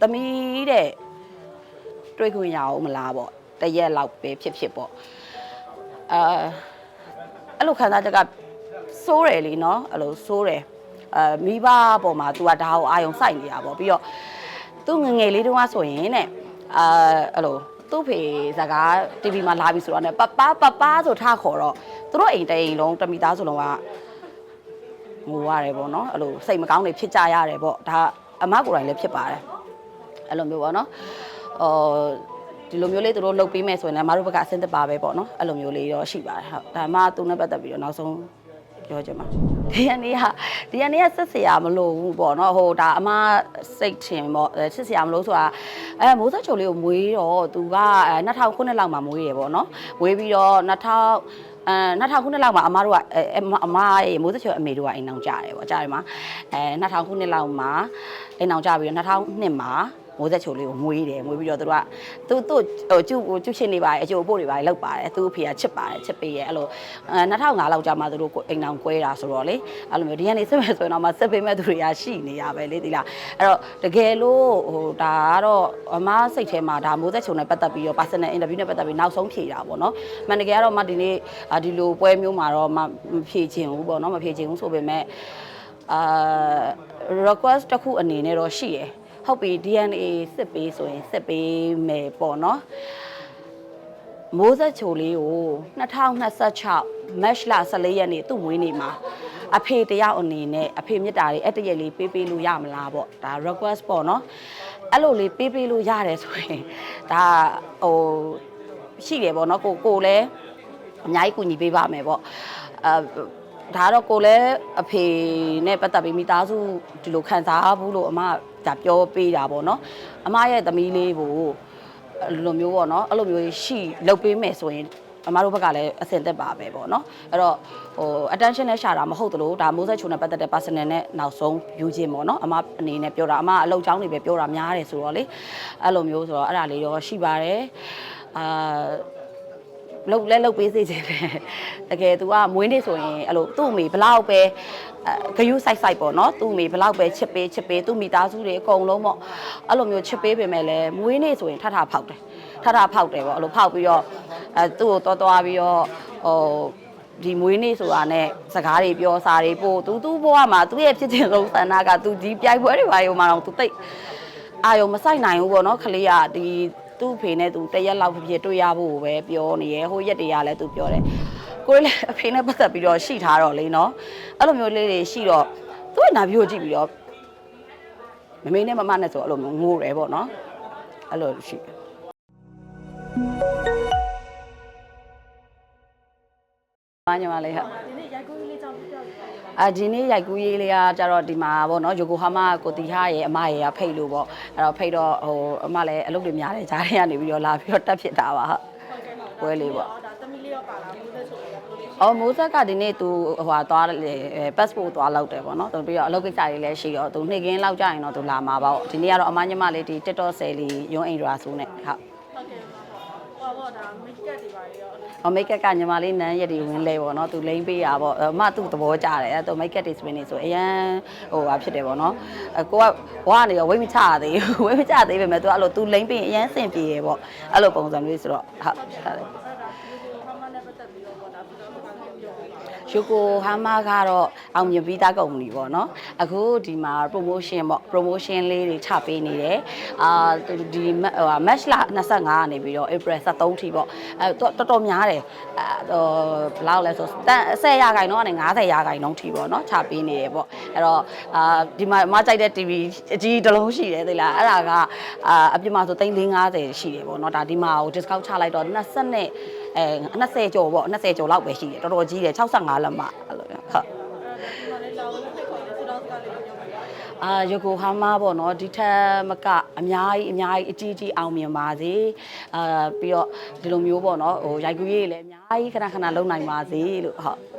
သမီးတဲ့တွေ့ခွင့်ရအောင်မလားပေါ့တရက်လောက်ပဲဖြစ်ဖြစ်ပေါ့အာအဲ့လိုခံစားချက်ကစိုးတယ်လीနော်အဲ့လိုစိုးတယ်အာမိဘပေါ်မှာ तू ကဒါကိုအာယုံစိုက်နေတာပေါ့ပြီးတော့သူငယ်ငယ်လေးတုန်းကဆိုရင်တဲ့အာအဲ့လိုသူ့ဖေစကား TV မှာလာပြီဆိုတော့ねပပပပဆိုထားခေါ်တော့သူတို့အိမ်တအိမ်လုံးတမိသားစုလုံးကငိုရတယ်ပေါ့နော်အဲ့လိုစိတ်မကောင်းတွေဖြစ်ကြရတယ်ပေါ့ဒါအမကိုယ်တိုင်လည်းဖြစ်ပါတယ် အဲ့လိုမျိုးပေါ့နော်အော်ဒီလိုမျိုးလေးသူတို့လုပ်ပေးမယ်ဆိုရင်လည်းအမတို့ဘက်ကအဆင်သင့်ပါပဲပေါ့နော်အဲ့လိုမျိုးလေးတော့ရှိပါတယ်ဟုတ်ဒါမှသူနဲ့ပတ်သက်ပြီးတော့နောက်ဆုံးပြောချင်ပါဒီကနေ့ကဒီကနေ့ကစစ်စရာမလိုဘူးပေါ့နော်ဟိုဒါအမစိတ်ထင်ပေါ့အဲစစ်စရာမလို့ဆိုတာအဲမိုးဆက်ချုံလေးကိုမွေးတော့သူကအဲ2000ခုနှစ်လောက်မှာမွေးရပေါ့နော်မွေးပြီးတော့2000အဲ2000ခုနှစ်လောက်မှာအမတို့ကအဲအမရဲ့မိုးသက်ချောအမေတို့ကအိမ်အောင်ကြတယ်ပေါ့ကြားတယ်မှာအဲ2000ခုနှစ်လောက်မှာအိမ်အောင်ကြပြီးတော့2002မှာ မိုးသက်ချိုလေးကိုမွေးတယ်မွေးပြီးတော့သူတို့ကသူသူဟိုကျုပ်ကျုပ်ချင်းနေပါတယ်အကျိုးအပို့တွေပါတယ်လောက်ပါတယ်သူ့အဖေကချစ်ပါတယ်ချစ်ပေးရဲ့အဲ့လိုအဲ2005လောက်ကြာမှသူတို့အိမ်အောင်ကွဲတာဆိုတော့လေအဲ့လိုမျိုးဒီကနေ့စစ်မဲ့ဆိုရင်တော့မှစစ်ပေးမဲ့သူတွေကရှိနေရပဲလေဒီလားအဲ့တော့တကယ်လို့ဟိုဒါကတော့အမစိတ်ထဲမှာဒါမိုးသက်ချိုနဲ့ပတ်သက်ပြီးတော့ personal interview နဲ့ပတ်သက်ပြီးနောက်ဆုံးဖြေတာပေါ့နော်မှန်တကယ်ကတော့မဒီနေ့ဒီလိုပွဲမျိုးမှာတော့မဖြေချင်ဘူးပေါ့နော်မဖြေချင်ဘူးဆိုပေမဲ့အာ request တစ်ခုအနေနဲ့တော့ရှိရယ် ဟုတ်ပြီ DNA စစ်ပေးဆိုရင်စစ်ပေးမယ်ပေါ့နော်မိုးဆက်ချိုလေးကို2026 match လ14ရက်နေ့သူ့မွေးနေ့မှာအဖေတယောက်အနေနဲ့အဖေမြတ်တာလေးအဲ့တရက်လေးပေးပေးလို့ရမလားပေါ့ဒါ request ပေါ့နော်အဲ့လိုလေးပေးပေးလို့ရတယ်ဆိုရင်ဒါဟိုရှိတယ်ပေါ့နော်ကိုကိုလည်းအများကြီးကူညီပေးပါမယ်ပေါ့အဲဒါကတော့ကိုလည်းအဖေနဲ့ပတ်သက်ပြီးမိသားစုဒီလိုခံစားဘူးလို့အမ ဒါပြောပေးတာပေါ့နော်အမရဲ့သမီးလေးကိုအဲ့လိုမျိုးပေါ့နော်အဲ့လိုမျိုးရှိလုပ်ပေးမယ်ဆိုရင်အမတို့ဘက်ကလည်းအဆင်သက်ပါပဲပေါ့နော်အဲ့တော့ဟို attention နဲ့ရှာတာမဟုတ်သလိုဒါမိုးဆက်ချုံနဲ့ပတ်သက်တဲ့ personal နဲ့နောက်ဆုံး view ချင်းပေါ့နော်အမအနေနဲ့ပြောတာအမအလုပ်ချောင်းတွေပဲပြောတာများတယ်ဆိုတော့လေအဲ့လိုမျိုးဆိုတော့အဲ့ဒါလေးတော့ရှိပါတယ်အာ လုတ်လဲလုတ်ပေးစေချင်တယ်တကယ် तू ကမွေးနေ့ဆိုရင်အဲ့လိုသူ့အမေဘလောက်ပဲဂယုစိုက်စိုက်ပေါ့နော်သူ့အမေဘလောက်ပဲချစ်ပေးချစ်ပေးသူ့မိသားစုတွေအကုန်လုံးပေါ့အဲ့လိုမျိုးချစ်ပေးပေမဲ့လည်းမွေးနေ့ဆိုရင်ထထဖောက်တယ်ထထဖောက်တယ်ပေါ့အဲ့လိုဖောက်ပြီးတော့အဲသူ့ကိုတော်တော်ပြီးတော့ဟိုဒီမွေးနေ့ဆိုတာနဲ့စကားတွေပြောစာတွေပို့သူသူ့ဘဝမှာသူ့ရဲ့ဖြစ်ခြင်းဆုံးဆန္ဒကသူဒီပြိုင်ပွဲတွေပါရောမှာတော့သူတိတ်အာယုံမဆိုင်နိုင်ဘူးပေါ့နော်ခလေးကဒီ သူ့ဖေနဲ့သူတရက်လောက်ဖြစ်ဖြစ်တွေ့ရဖို့ပဲပြောနေရဟိုရက်တည်းကလည်းသူပြောတယ်ကိုယ်လည်းအဖေနဲ့ပတ်သက်ပြီးတော့ရှိထားတော့လေနော်အဲ့လိုမျိုးလေးတွေရှိတော့သူ့ရဲ့နာပြီးကိုကြည့်ပြီးတော့မမေနဲ့မမနဲ့ဆိုအဲ့လိုမျိုးငိုတယ်ပေါ့နော်အဲ့လိုရှိတယ်ပါညီမလေးဟာဒီနေ့ရိုက်ကူးလေးကြောင့်ပြောပြပါဦး အာဒီနေ့ရိုက်ကူးရေးလေးကကြတော့ဒီမှာပေါ့နော်ယိုကိုဟာမကိုတီဟာရဲ့အမရဲ့ကဖိတ်လို့ပေါ့အဲ့တော့ဖိတ်တော့ဟိုအမလည်းအလုပ်တွေများတယ်ဂျားတွေကနေပြီးတော့လာပြီးတော့တက်ဖြစ်တာပါဟုတ်ဟုတ်ကဲ့ပါပွဲလေးပေါ့ဒါသမီးလေးရောပါလာဘူးတဲ့ဆိုတော့ဘယ်လိုလဲအော်မိုးဆက်ကဒီနေ့သူဟိုဟာသွားတယ် passport သွားလောက်တယ်ပေါ့နော်သူပြီးတော့အလုပ်ကိစ္စတွေလည်းရှိတော့သူနှစ်ကင်းလောက်ကြာရင်တော့သူလာမှာပါပေါ့ဒီနေ့ကတော့အမညမလေးဒီ TikTok ဆယ်လီရုံးအိမ်ဒရာဆိုးနဲ့ဟုတ်ဟုတ်ကဲ့ဟောဘောဒါမိတ်ကပ်တွေပါရော အဲ့လို။အမိတ်ကက်ကညီမလေးနန်းရက်တွေဝင်လဲပေါ့နော်။သူလိမ့်ပေးရပေါ့။အမသူ့သဘောကျတယ်။အဲသူမိတ်ကက်တွေစပင်းနေဆိုအရန်ဟိုဟာဖြစ်တယ်ပေါ့နော်။အကိုကဘွားကနေရောဝိတ်မချရသေးဘူး။ဝိတ်မချသေးပေမဲ့သူအဲ့လိုသူလိမ့်ပေးရင်အရန်စင်ပြေရပေါ့။အဲ့လိုပုံစံမျိုးဆိုတော့ဟုတ်ဟုတ်တယ် အဲ့ဒါဒီလိုဟာမနဲ့ပတ်သက်ပြီးတော့ဘောဒါဘယ်လိုမှပြောပြောပါ ။ ယူကိုဟာမာကတော့အောင်မြင်ပြီးသားကုမ္ပဏီပေါ့နော်။အခုဒီမှာ promotion ပေါ့ promotion လေးတွေချပေးနေတယ်။အာဒီဟိုဟာ match လ25ကနေပြီးတော့ April 23ထိပေါ့။အဲတော်တော်များတယ်။အဲဟိုဘယ်လောက်လဲဆိုတန်10ရာခိုင်နှုန်းကနေ90ရာခိုင်နှုန်းထိပေါ့နော်ချပေးနေတယ်ပေါ့။အဲ့တော့အာဒီမှာမကြိုက်တဲ့ TV အကြီးတစ်လုံးရှိတယ်သိလား။အဲ့ဒါကအာအပြစ်မှာဆို350ရှိတယ်ပေါ့နော်။ဒါဒီမှာဟို discount ချလိုက်တော့20နဲ့ အဲ20ကျော်ပေါ့20ကျော်လောက်ပဲရှိတယ်တော်တော်ကြီးတယ်65လက်မအဲ့လိုဟုတ်အဲ့ဒါဒီမှာလည်းလာဝင်ဖိတ်ခေါ်တဲ့သူတော်စကားလေးပြောပြပါအာယိုကိုဟာမာပေါ့နော်ဒီထက်မကအများကြီးအများကြီးအကြီးကြီးအောင်မြင်ပါစေအာပြီးတော့ဒီလိုမျိုးပေါ့နော်ဟိုရိုက်ကူးရေးလည်းအများကြီးခဏခဏလုံနိုင်ပါစေလို့ဟုတ်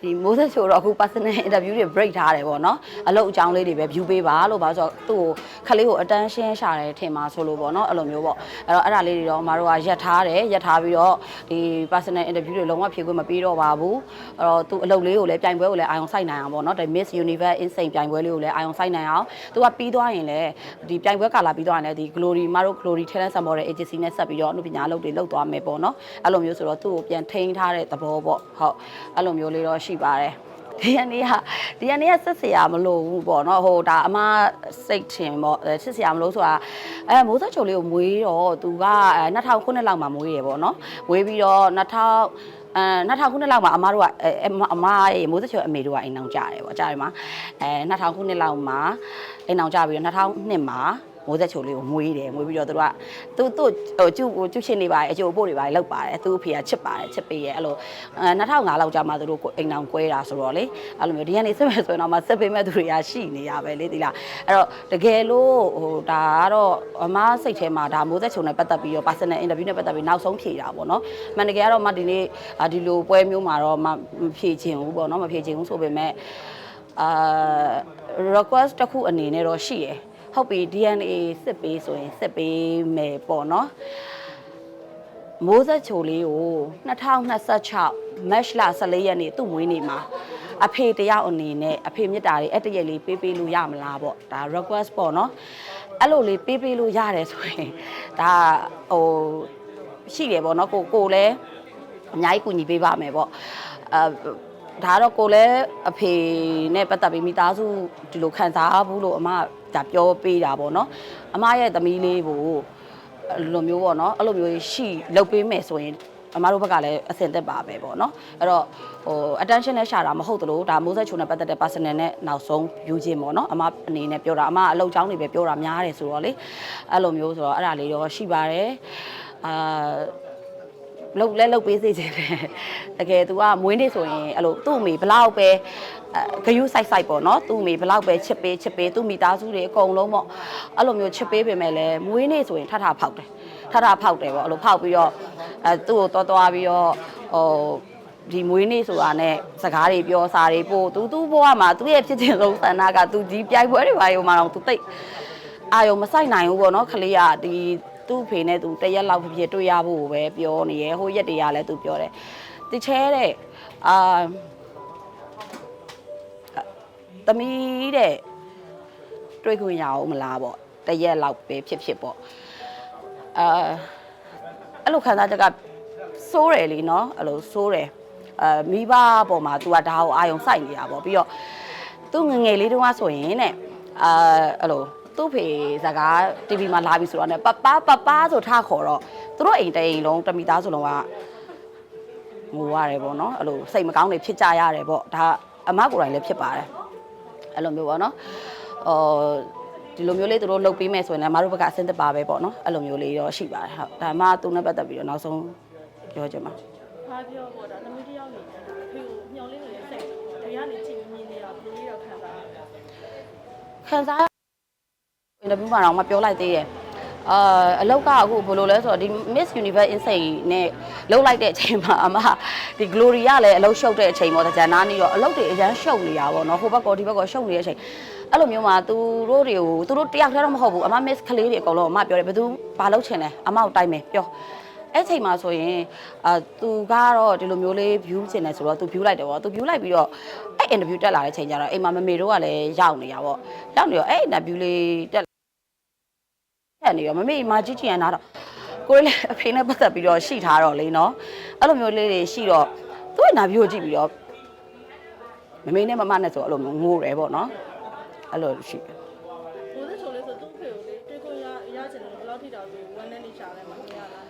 ဒီမိုးဆက်ချိုတော့အခု personal interview တွေ break ထားတယ်ပေါ့နော်အလုပ်အကြောင်းလေးတွေပဲ view ပေးပါလို့ပါဆိုတော့သူ့ကိုခလေးကို attention ရှာတယ်ထင်ပါဆိုလို့ပေါ့နော်အဲ့လိုမျိုးပေါ့အဲ့တော့အဲ့ဒါလေးတွေတော့မတို့ကရက်ထားတယ်ရက်ထားပြီးတော့ဒီ personal interview တွေလုံးဝဖြေခွင့်မပေးတော့ပါဘူးအဲ့တော့သူအလုပ်လေးကိုလည်းပြိုင်ပွဲကိုလည်းအာရုံစိုက်နိုင်အောင်ပေါ့နော်ဒီ Miss Universe Insane ပြိုင်ပွဲလေးကိုလည်းအာရုံစိုက်နိုင်အောင်သူကပြီးသွားရင်လည်းဒီပြိုင်ပွဲကာလာပြီးသွားရင်လည်းဒီ Glory မတို့ Glory Talent Support တဲ့ agency နဲ့ဆက်ပြီးတော့အမှုပညာအလုပ်တွေလုပ်သွားမယ်ပေါ့နော်အဲ့လိုမျိုးဆိုတော့သူ့ကိုပြန်ထိန်းထားတဲ့သဘောပေါ့ဟုတ်အဲ့လိုမျိုးလေးတော့ရှိပါတယ်ဒီကနေ့ကဒီကနေ့ကစစ်စရာမလိုဘူးပေါ့နော်ဟိုဒါအမစိတ်ထင်ပေါ့အဲစစ်စရာမလိုဆိုတာအဲမိုးဆက်ချုံလေးကိုမွေးတော့သူကအဲ2000ခုနှစ်လောက်မှာမွေးရပေါ့နော်မွေးပြီးတော့2000အဲ2000ခုနှစ်လောက်မှာအမတို့ကအဲအမရဲ့မိုးစချုံအမေတို့ကအိမ်အောင်ကြတယ်ပေါ့ကြားတယ်မှာအဲ2000ခုနှစ်လောက်မှာအိမ်အောင်ကြပြီးတော့2002မှာ မိုးဆက်ချိုလေးကိုမွေးတယ်မွေးပြီးတော့သူတို့ကသူသူဟိုကျုပ်ကျုပ်ချင်းနေပါတယ်အကျိုးအဖို့တွေပါလောက်ပါတယ်သူ့အဖေကချစ်ပါတယ်ချစ်ပေးရဲ့အဲ့လိုအဲ2005လောက်ကြာမှသူတို့အိမ်အောင်ကွဲတာဆိုတော့လေအဲ့လိုမျိုးဒီကနေ့စစ်မဲ့ဆိုရင်တော့မှစစ်ပေးမဲ့သူတွေကရှိနေရပဲလေဒီလားအဲ့တော့တကယ်လို့ဟိုဒါကတော့အမစိတ်ထဲမှာဒါမိုးဆက်ချိုနဲ့ပတ်သက်ပြီးတော့ personal interview နဲ့ပတ်သက်ပြီးနောက်ဆုံးဖြေတာပေါ့နော်မှန်တကယ်ကတော့မဒီနေ့ဒီလိုပွဲမျိုးမှာတော့မဖြေချင်ဘူးပေါ့နော်မဖြေချင်ဘူးဆိုပေမဲ့အာ request တစ်ခုအနေနဲ့တော့ရှိရယ် ဟုတ်ပြီ DNA စစ်ပေးဆိုရင်စစ်ပေးမယ်ပေါ့နော်မိုးဆက်ချိုလေးကို2026 match လ14ရက်နေ့သူ့မွေးနေ့မှာအဖေတယောက်အနေနဲ့အဖေမြတ်တာလေးအဲ့တရက်လေးပေးပေးလို့ရမလားပေါ့ဒါ request ပေါ့နော်အဲ့လိုလေးပေးပေးလို့ရတယ်ဆိုရင်ဒါဟိုရှိတယ်ပေါ့နော်ကိုကိုလည်းအများကြီးကူညီပေးပါမယ်ပေါ့အဲဒါတော့ကိုလည်းအဖေနဲ့ပတ်သက်ပြီးမိသားစုဒီလိုခံစားဘူးလို့အမက ဒါပြောပေးတာပေါ့နော်အမရဲ့သမီးလေးကိုအဲ့လိုမျိုးပေါ့နော်အဲ့လိုမျိုးရှိလုပ်ပေးမယ်ဆိုရင်အမတို့ဘက်ကလည်းအဆင်သက်ပါပဲပေါ့နော်အဲ့တော့ဟို attention နဲ့ရှာတာမဟုတ်သလိုဒါမိုးဆက်ချုံနဲ့ပတ်သက်တဲ့ personal နဲ့နောက်ဆုံးယူခြင်းပေါ့နော်အမအနေနဲ့ပြောတာအမအလုပ်ချောင်းတွေပဲပြောတာများတယ်ဆိုတော့လေအဲ့လိုမျိုးဆိုတော့အဲ့ဒါလေးတော့ရှိပါတယ်အာလုတ်လဲလုတ်ပေးစေချင်တယ်တကယ် तू ကမွေးနေ့ဆိုရင်အဲ့လိုသူ့အမေဘလောက်ပဲအဲ ဂယုဆိုင်ဆိုင်ပေါ့နော်သူ့အမေဘလောက်ပဲချစ်ပေးချစ်ပေးသူ့မိသားစုတွေအကုန်လုံးပေါ့အဲ့လိုမျိုးချစ်ပေးပေမဲ့လည်းမွေးနေ့ဆိုရင်ထထဖောက်တယ်ထထဖောက်တယ်ပေါ့အဲ့လိုဖောက်ပြီးတော့အဲသူ့ကိုတော်တော်ပြီးတော့ဟိုဒီမွေးနေ့ဆိုတာနဲ့စကားတွေပြောစာတွေပို့သူသူ့ဘဝမှာသူ့ရဲ့ဖြစ်ခြင်းဆုံးဆန္ဒကသူဒီပြိုင်ပွဲတွေပါရောမှာတော့သူသိအာယုံမဆိုင်နိုင်ဘူးပေါ့နော်ခလေးကဒီသူ့ဖေနဲ့သူတရက်လောက်ဖြစ်ဖြစ်တွေ့ရဖို့ပဲပြောနေရဟိုရက်တွေကလည်းသူပြောတယ်တချဲတဲ့အာ သမီးတဲ့တွေ့ခွင့်ရအောင်မလားပေါ့တရက်လောက်ပဲဖြစ်ဖြစ်ပေါ့အာအဲ့လိုခံစားချက်ကစိုးတယ်လीเนาะအဲ့လိုစိုးတယ်အာမိဘပေါ်မှာ तू ကဒါကိုအာယုံစိုက်နေတာပေါ့ပြီးတော့သူငငယ်လေးတုန်းကဆိုရင်တဲ့အာအဲ့လိုသူ့ဖေစကား TV မှာလာပြီဆိုတော့ねပပပပဆိုထခေါ်တော့သူတို့အိမ်တအိမ်လုံးတမိသားစုလုံးကငိုရတယ်ပေါ့နော်အဲ့လိုစိတ်မကောင်းတွေဖြစ်ကြရတယ်ပေါ့ဒါအမကိုယ်တိုင်လည်းဖြစ်ပါတယ် အဲ့လိုမျိုးပေါ့နော်အော်ဒီလိုမျိုးလေးသူတို့လုပ်ပေးမယ်ဆိုရင်လည်းမတို့ဘက်ကအဆင်သက်ပါပဲပေါ့နော်အဲ့လိုမျိုးလေးတော့ရှိပါတယ်ဟုတ်ဒါမှသူနဲ့ပတ်သက်ပြီးတော့နောက်ဆုံးပြောချင်ပါ။ဘာပြောပေါ့ဒါသမီးတစ်ယောက်နေတယ်ဒါအဖေကိုမျှော်လင့်နေတဲ့စိတ်ဒီကနေကြည့်မြင်နေတာဘယ်လိုရောခံစားရလဲခံစားအင်တာဗျူးမှာတော့မပြောလိုက်သေးတယ် အာအလောက်ကအခုဘယ်လိုလဲဆိုတော့ဒီ Miss Universe Insane နဲ့လှုပ်လိုက်တဲ့အချိန်မှာအမဒီ Glory ကလည်းအလုပ်ရှုပ်တဲ့အချိန်ပေါ့တကြနားနေတော့အလုပ်တွေအရန်ရှုပ်နေတာပေါ့နော်ဟိုဘက်ကောဒီဘက်ကောရှုပ်နေတဲ့အချိန်အဲ့လိုမျိုးမှာသူတို့တွေကိုသူတို့တယောက်တည်းတော့မဟုတ်ဘူးအမ Miss ကလေးတွေအကုန်လုံးအမပြောတယ်ဘယ်သူဘာလုပ်ချင်လဲအမကိုတိုက်မယ်ပြောအဲ့ချိန်မှာဆိုရင်အာသူကတော့ဒီလိုမျိုးလေး view ချင်တယ်ဆိုတော့သူ view လိုက်တယ်ပေါ့သူ view လိုက်ပြီးတော့အဲ့ interview တက်လာတဲ့ချိန်ကျတော့အိမ်မှာမမေတို့ကလည်းရောက်နေရပေါ့ရောက်နေတော့အဲ့ interview လေးတက်တ က်နေရောမမေမာကြီးချင်ရနာတော့ကိုယ်လည်းအဖေနဲ့ပတ်သက်ပြီးတော့ရှိထားတော့လေနော်အဲ့လိုမျိုးလေးတွေရှိတော့သူ့ interview ကိုကြည့်ပြီးတော့မမေနဲ့မမနဲ့ဆိုအဲ့လိုမျိုးငိုတယ်ပေါ့နော်အဲ့လိုရှိတယ်။ဘိုးသက်ချိုလေးဆိုသူ့ဖေကိုလေတွေ့ခွင့်ရရချင်တယ်ဘယ်လောက်ထိတောင်သူဝမ်းနဲ့နေရှာလဲမမြင်ရလား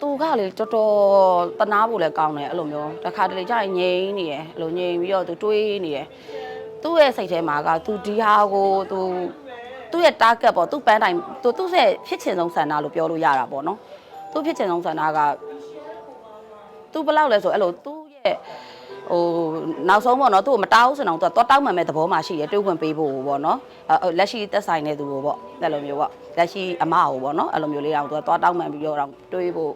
သူကလေတော်တော်တနာဖို့လည်းကောင်းတယ်အဲ့လိုမျိုးတစ်ခါတလေကြာရင်ငြိမ်နေရယ်အဲ့လိုငြိမ်ပြီးတော့သူတွေးနေရယ်သူ့ရဲ့စိတ်ထဲမှာကသူဒီဟာကိုသူ သူ့ရဲ့ target ပေါ့သူ့ပန်းတိုင်သူသူ့ရဲ့ဖြစ်ချင်ဆုံးဆန္ဒလို့ပြောလို့ရတာပေါ့နော်သူ့ဖြစ်ချင်ဆုံးဆန္ဒကသူဘယ်လောက်လဲဆိုအဲ့လိုသူ့ရဲ့ဟိုနောက်ဆုံးပေါ့နော်သူ့ကိုမတောင်းစင်အောင်သူကတော့တောင်းမှန်မဲ့သဘောမှရှိရတွေးဝင်ပေးဖို့ပေါ့နော်အဲလက်ရှိတက်ဆိုင်တဲ့သူကိုပေါ့အဲ့လိုမျိုးပေါ့လက်ရှိအမကိုပေါ့နော်အဲ့လိုမျိုးလေးတော့သူကတော့တောင်းမှန်ပြီးတော့တော့တွေးဖို့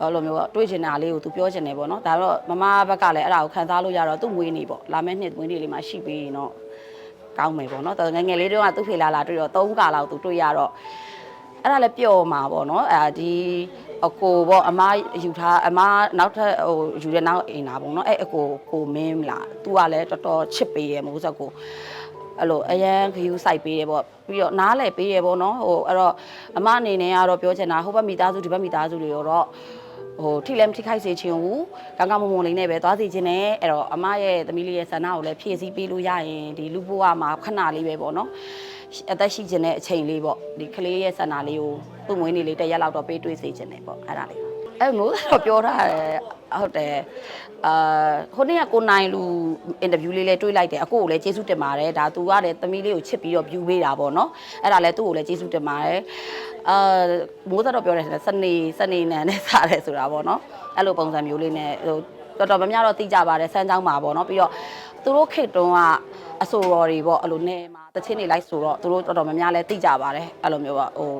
အဲ့လိုမျိုးပေါ့တွေးချင်တာလေးကိုသူပြောချင်တယ်ပေါ့နော်ဒါတော့မမဘက်ကလည်းအဲ့ဒါကိုခံစားလို့ရတော့သူ့မွေးနေပေါ့လာမယ့်နှစ်မွေးနေလေးမှာရှိပြီးရင်တော့ ကောင်းမယ်ပေါ့နော်တော်ငယ်ငယ်လေးတုန်းကသူ့ဖေလာလာတွေ့တော့၃ကာလောက်သူတွေ့ရတော့အဲ့ဒါလည်းပျော်မှာပေါ့နော်အဲ့ဒါဒီအကိုပေါ့အမယူထားအမနောက်ထပ်ဟိုယူတဲ့နောက်အိမ်လာပေါ့နော်အဲ့အကိုကိုမင်းလာသူကလည်းတော်တော်ချစ်ပေးရမိုးစက်ကိုအဲ့လိုအရန်ခယူးစိုက်ပေးရပေါ့ပြီးတော့နားလဲပေးရပေါ့နော်ဟိုအဲ့တော့အမအနေနဲ့ကတော့ပြောချင်တာဟိုဘက်မိသားစုဒီဘက်မိသားစုတွေရောတော့ ဟိုထိလည်းမထိခိုက်စေချင်ဘူးကောင်းကောင်းမွန်မွန်လေးနဲ့ပဲသွားစီခြင်းနဲ့အဲ့တော့အမရဲ့သမီးလေးရဲ့ဆန္ဒကိုလည်းဖြည့်ဆည်းပေးလို့ရရင်ဒီလူဘဝမှာခဏလေးပဲပေါ့နော်အသက်ရှိခြင်းတဲ့အချိန်လေးပေါ့ဒီကလေးရဲ့ဆန္ဒလေးကိုသူ့မွေးနေ့လေးတစ်ရက်လောက်တော့ပေးတွေ့စေခြင်းနဲ့ပေါ့အဲ့ဒါလေး အဲ့မိုးတော့ပြောထားတယ်ဟုတ်တယ်အာဟိုနေ့ကကိုနိုင်လူအင်တာဗျူးလေးလေးတွေးလိုက်တယ်အကိုကိုလည်းကျေးဇူးတင်ပါတယ်ဒါသူကလည်းသမီးလေးကိုချစ်ပြီးတော့ view ပေးတာပေါ့နော်အဲ့ဒါလည်းသူ့ကိုလည်းကျေးဇူးတင်ပါတယ်အာမိုးသက်တော့ပြောတယ်စနေစနေနံနဲ့စားတယ်ဆိုတာပေါ့နော်အဲ့လိုပုံစံမျိုးလေးနဲ့ဟိုတော်တော်များများတော့သိကြပါတယ်စမ်းချောင်းမှာပေါ့နော်ပြီးတော့သူတို့ခေတ်တုန်းကအဆိုတော်တွေပေါ့အဲ့လိုနေမှာတချင်းနေလိုက်ဆိုတော့သူတို့တော်တော်များများလည်းသိကြပါတယ်အဲ့လိုမျိုးပေါ့ဟို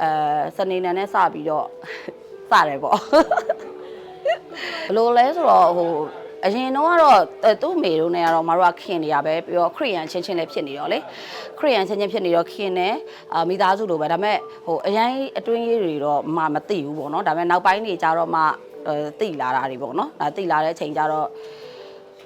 အဲစနေနံနဲ့စပြီးတော့စတယ်ပေါ့ဘယ်လိုလဲဆိုတော့ဟိုအရင်တော့ကတော့အဲသူ့မေတို့နဲ့ကတော့မတို့ကခင်နေရပဲပြီးတော့ခရီးယန်ချင်းချင်းလည်းဖြစ်နေရောလေခရီးယန်ချင်းချင်းဖြစ်နေတော့ခင်နေအာမိသားစုလိုပဲဒါပေမဲ့ဟိုအရင်အတွင်းရေးတွေတော့မမသိဘူးပေါ့နော်ဒါပေမဲ့နောက်ပိုင်းနေကြတော့မှအဲသိလာတာတွေပေါ့နော်ဒါသိလာတဲ့အချိန်ကျတော့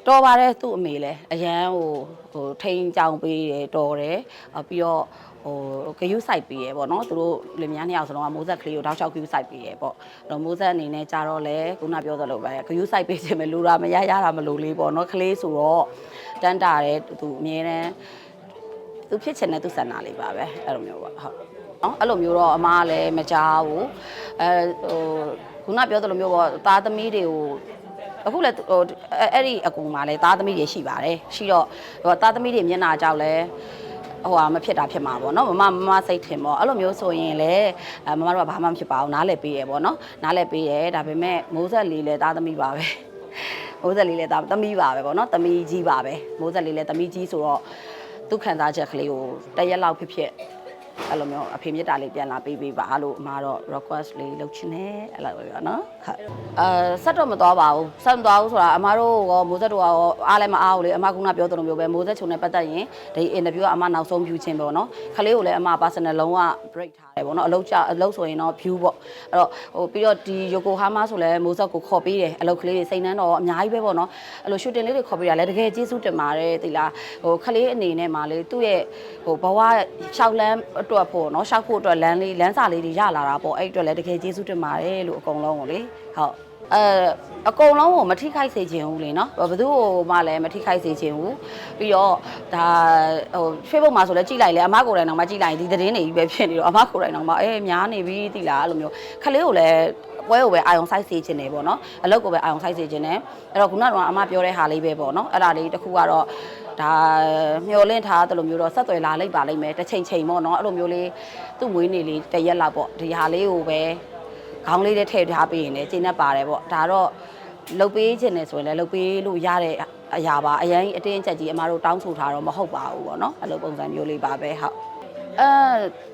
တော်ပါတယ်သူ့အမေလည်းအရန်ဟိုဟိုထိန်ကြောင်ပေးတယ်တော်တယ်အပြီးတော့ဟိုဂယုစိုက်ပေးရပေါ့နော်သူတို့လင်မယားနှစ်ယောက်စလုံးကမိုးဆက်ကလေးကိုတောက်ချောက်ဂယုစိုက်ပေးရပေါ့အဲ့တော့မိုးဆက်အနေနဲ့ကြတော့လေခုနပြောသလိုပဲဂယုစိုက်ပေးခြင်းမလူတာမရရတာမလို့လေးပေါ့နော်ကလေးဆိုတော့တန်းတာတယ်သူအမြဲတမ်းသူဖြစ်ချင်တဲ့သူစန္ဒလေးပါပဲအဲ့လိုမျိုးပေါ့ဟုတ်နော်အဲ့လိုမျိုးတော့အမားလည်းမကြောက်ဘူးအဲဟိုခုနပြောသလိုမျိုးပေါ့သားသမီးတွေကို အခုလည်းဟိုအဲ့အဲ့ဒီအကူမှာလည်းသားသမီးတွေရှိပါတယ်ရှိတော့ဟိုသားသမီးတွေမျက်နှာကြောက်လဲဟိုဟာမဖြစ်တာဖြစ်မှာပေါ့နော်မမမမစိတ်ထင်ပေါ့အဲ့လိုမျိုးဆိုရင်လည်းအမမတို့ကဘာမှမဖြစ်ပါဘူးနားလည်ပေးရပေါ့နော်နားလည်ပေးရဒါပေမဲ့မိုးဆက်လေးလည်းသားသမီးပါပဲမိုးဆက်လေးလည်းသားသမီးပါပဲပေါ့နော်သမီးကြီးပါပဲမိုးဆက်လေးလည်းသမီးကြီးဆိုတော့သူခံစားချက်ကလေးကိုတရက်လောက်ဖြစ်ဖြစ် အဲ့လိုမျိုးအဖေမြတ်တာလေးပြန်လာပေးပေးပါလို့အမတော့ request လေးလုပ်ချင်တယ်အဲ့လိုပဲပေါ့နော်ဟုတ်အဲဆက်တော့မသွားပါဘူးဆက်မသွားဘူးဆိုတာအမတို့ရောမိုးဆက်တို့ရောအားလည်းမအားဘူးလေအမကကပြောသလိုမျိုးပဲမိုးဆက်ချုံနဲ့ပတ်သက်ရင်ဒီ interview ကအမနောက်ဆုံး view ချင်းပေါ့နော်ခလေးကိုလည်းအမ personal လုံးဝ break ထားတယ်ပေါ့နော်အလုပ်ကြအလုပ်ဆိုရင်တော့ view ပေါ့အဲ့တော့ဟိုပြီးတော့ဒီ Yokohama ဆိုလည်းမိုးဆက်ကိုခေါ်ပေးတယ်အလုပ်ကလေးတွေစိတ်နှမ်းတော့အများကြီးပဲပေါ့နော်အဲ့လို shooting လေးတွေခေါ်ပေးတာလည်းတကယ်ကျေးဇူးတင်ပါတယ်ဒီလားဟိုခလေးအနေနဲ့မှလေသူ့ရဲ့ဟိုဘဝရှောက်လန်းအတွက်ပေါ့နော်ရှောက်ဖို့အတွက်လမ်းလေးလမ်းစာလေးတွေရလာတာပေါ့အဲ့အတွက်လည်းတကယ်ကျေးဇူးတင်ပါတယ်လို့အကုန်လုံးကိုလေဟုတ်အဲအကုန်လုံးကိုမထိခိုက်စေခြင်းဘူးလေနော်ဘယ်သူ့ကိုမှလည်းမထိခိုက်စေခြင်းဘူးပြီးတော့ဒါဟို Facebook မှာဆိုလည်းကြည့်လိုက်လေအမကိုယ်တိုင်တော့မကြည့်လိုက်ဒီသတင်းတွေကြီးပဲဖြစ်နေတော့အမကိုယ်တိုင်တော့မအေးများနေပြီတိလားအဲ့လိုမျိုးခလေးကိုလည်းပွဲကိုပဲအာယုံဆိုင်စေခြင်းနေပေါ့နော်အလုပ်ကိုပဲအာယုံဆိုင်စေခြင်းနေအဲ့တော့ခုနကတော့အမပြောတဲ့ဟာလေးပဲပေါ့နော်အဲ့ဒါလေးတစ်ခုကတော့ ဒါမျောလင့်ထားသလိုမျိုးတော့ဆက်သွယ်လာလိုက်ပါလိမ့်မယ်တစ်ချိန်ချိန်ပေါ့နော်အဲ့လိုမျိုးလေးသူ့မွေးနေ့လေးတစ်ရက်လောက်ပေါ့ဒီဟာလေးကိုပဲခေါင်းလေးနဲ့ထည့်ထားပေးရင်လည်းကျင်းတတ်ပါတယ်ပေါ့ဒါတော့လုတ်ပေးခြင်းနေဆိုရင်လည်းလုတ်ပေးလို့ရတဲ့အရာပါအရင်အတင်းအကျပ်ကြီးအမတို့တောင်းဆိုထားတော့မဟုတ်ပါဘူးပေါ့နော်အဲ့လိုပုံစံမျိုးလေးပါပဲဟုတ်အဲ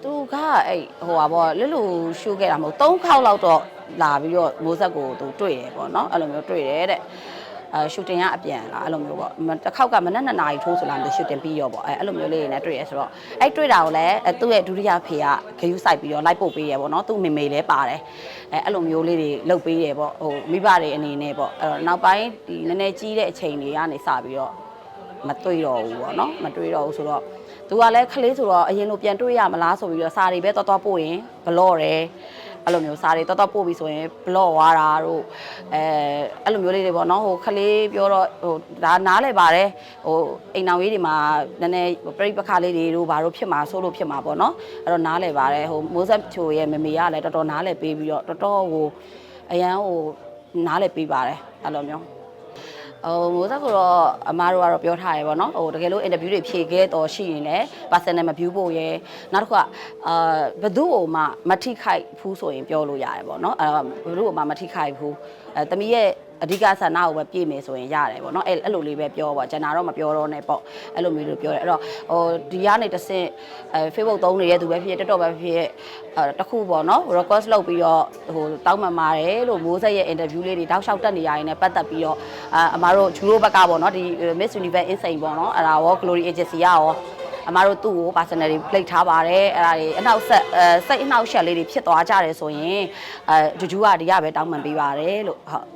သူကအဲ့ဟိုပါပေါ့လွတ်လူရှိုးခဲ့တာမဟုတ်၃ခေါက်လောက်တော့လာပြီးတော့မိုးဆက်ကိုသူတွေ့ရပေါ့နော်အဲ့လိုမျိုးတွေ့တယ်တဲ့ အဲရှူတင်ကအပြန်လာအဲ့လိုမျိုးပေါ့မတစ်ခေါက်ကမနက်2နာရီထိုးဆိုလာလို့ရှူတင်ပြီးရောပေါ့အဲအဲ့လိုမျိုးလေးတွေနဲ့တွေ့ရဆိုတော့အဲ့တွေ့တာကိုလည်းအဲသူ့ရဲ့ဒုတိယဖေကဂယုစိုက်ပြီးတော့လိုက်ပို့ပေးရပေါ့နော်သူ့မေမေလည်းပါတယ်အဲအဲ့လိုမျိုးလေးတွေလုပ်ပေးရပေါ့ဟိုမိဘတွေအနေနဲ့ပေါ့အဲ့တော့နောက်ပိုင်းဒီနည်းနည်းကြီးတဲ့အချိန်တွေကနေစပြီးတော့မတွေ့တော့ဘူးပေါ့နော်မတွေ့တော့ဘူးဆိုတော့သူကလည်းခလေးဆိုတော့အရင်လိုပြန်တွေ့ရမလားဆိုပြီးတော့စာတွေပဲတော်တော်ပို့ရင်ဘလော့တယ် အဲ့လိုမျိုးစားတွေတော်တော်ပို့ပြီးဆိုရင် block ဝါတာတို့အဲအဲ့လိုမျိုးလေးတွေပေါ့နော်ဟိုခလေးပြောတော့ဟိုဒါနားလဲပါတယ်ဟိုအိမ်အောင်ရေးတွေမှာနည်းနည်းပြိပခါလေးတွေတို့ဘာတို့ဖြစ်မှာဆိုလို့ဖြစ်မှာပေါ့နော်အဲ့တော့နားလဲပါတယ်ဟိုမိုးဆက်ချိုရဲ့မမေကလည်းတော်တော်နားလဲပေးပြီးတော့တော်တော်ဟိုအရန်ဟိုနားလဲပေးပါတယ်အဲ့လိုမျိုး ဟိုမိုးဆက်ကတော့အမားတို့ကတော့ပြောထားရယ်ပေါ့နော်ဟိုတကယ်လို့ interview တွေဖြေခဲ့တော့ရှိရင်လည်း personal မ view ဖို့ရယ်နောက်တစ်ခုကအာဘသူ့ကိုမှမထိခိုက်ဘူးဆိုရင်ပြောလို့ရတယ်ပေါ့နော်အဲဘသူ့ကိုမှမထိခိုက်ဘူးအဲတမီးရဲ့ အဓိကဆန္ဒကိုပဲပြည့်မယ်ဆိုရင်ရတယ်ပေါ့နော်အဲ့အဲ့လိုလေးပဲပြောပေါ့ကျွန်တော်တော့မပြောတော့နဲ့ပေါ့အဲ့လိုမျိုးလို့ပြောတယ်အဲ့တော့ဟိုဒီကနေတစ်ဆင့်အဲ Facebook သုံးနေတဲ့သူပဲဖြစ်ဖြစ် TikTok ပဲဖြစ်ဖြစ်အဲတစ်ခုပေါ့နော် request လုပ်ပြီးတော့ဟိုတောင်းပန်ပါတယ်လို့မိုးဆက်ရဲ့ interview လေးတွေတောက်လျှောက်တက်နေရရင်လည်းပတ်သက်ပြီးတော့အာအမတို့ဂျူရိုဘက်ကပေါ့နော်ဒီ Miss Universe Insane ပေါ့နော်အဲ့ဒါရော Glory Agency ကရောအမတို့သူ့ကို personally plate ထားပါတယ်အဲ့ဒါတွေအနောက်ဆက်အဲစိတ်အနောက်ရှက်လေးတွေဖြစ်သွားကြတယ်ဆိုရင်အဲဂျူဂျူကဒီကပဲတောင်းပန်ပေးပါတယ်လို့ဟုတ်